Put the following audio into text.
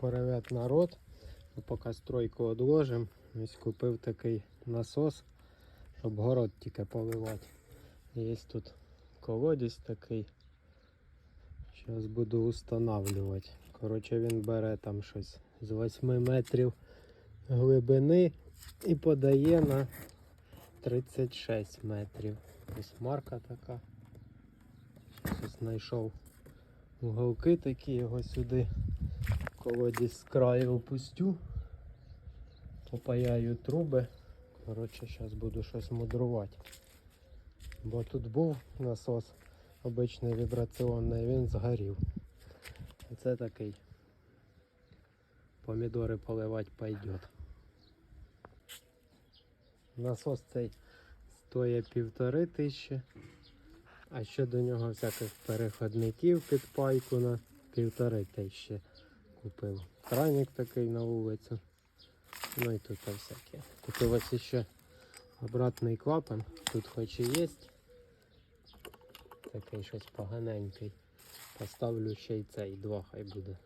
Привет, народ. Поки стройку одложимо. Ось купив такий насос, щоб город тільки поливати. Є тут колодязь такий. Зараз буду устанавливати. Коротше, він бере там щось з 8 метрів глибини і подає на 36 метрів. Ось марка така. Щось знайшов уголки такі, його сюди колодязь з краю опустю. Попаяю труби. Коротше, зараз буду щось мудрувати. Бо тут був насос обичний вібраційний, він згорів. Це такий. Помідори поливати пойдет. Насос цей стоїть півтори тисячі. А ще до нього всяких переходників під пайку на півтори тисячі купив. Краник такий на вулицю. Ну і тут всяке. Купив ось ще обратний клапан. Тут хоч і є. Такий щось поганенький. Поставлю ще й цей два хай буде.